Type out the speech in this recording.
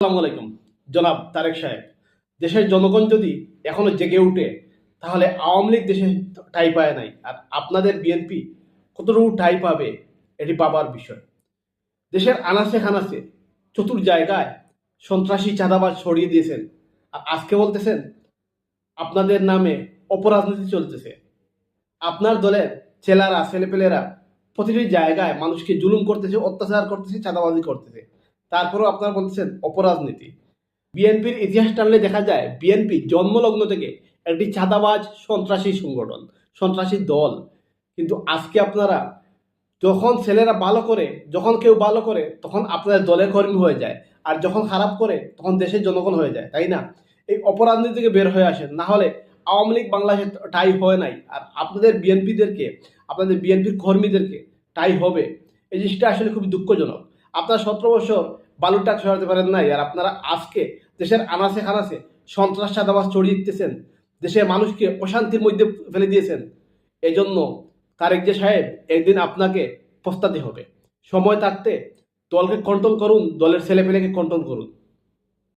আসসালামু আলাইকুম। জনাব তারেক সাহেব, দেশের জনগণ যদি এখনও জেগে উঠে, তাহলে আওয়ামী লীগ দেশে ঠাই পায় নাই। আর আপনাদের বিএনপি কতটুকু ঠাই পাবে, এটি পাবার বিষয়। দেশের আনাচে খানাচে চতুর জায়গায় সন্ত্রাসী চাঁদাবাজ ছড়িয়ে দিয়েছেন। আর আজকে বলতেছেন, আপনাদের নামে অপরাজনীতি চলতেছে। আপনার দলের ছেলেরা, ছেলেপেলেরা প্রতিটি জায়গায় মানুষকে জুলুম করতেছে, অত্যাচার করতেছে, চাঁদাবাজি করতেছে। তারপরেও আপনারা বলতেছেন অপরাজনীতি। বিএনপির ইতিহাস টানলে দেখা যায়, বিএনপি জন্মলগ্ন থেকে একটি চাঁদাবাজ সন্ত্রাসী সংগঠন, সন্ত্রাসী দল। কিন্তু আজকে আপনারা যখন ছেলেরা ভালো করে, যখন কেউ ভালো করে, তখন আপনাদের দলের কর্মী হয়ে যায়। আর যখন খারাপ করে, তখন দেশের জনগণ হয়ে যায়, তাই না? এই অপরাজনীতি থেকে বের হয়ে আসেন। না হলে আওয়ামী লীগ বাংলাদেশে টাই হয় নাই। আর আপনাদের বিএনপিদেরকে, আপনাদের বিএনপির কর্মীদেরকে টাই হবে। এই জিনিসটা আসলে খুবই দুঃখজনক। আপনারা সতেরো বছর বালুর টাক সরাতে পারেন নাই, আর আপনারা আজকে দেশের আনাসে খানাচে সন্ত্রাস চাঁদাবাস চড়িয়ে দিতেছেন, দেশের মানুষকে অশান্তির মধ্যে ফেলে দিয়েছেন এই জন্য তারেক যে সাহেব একদিন আপনাকে পস্তাতে হবে। সময় থাকতে দলকে কন্ট্রোল করুন, দলের ছেলেপেলেকে কন্ট্রোল করুন।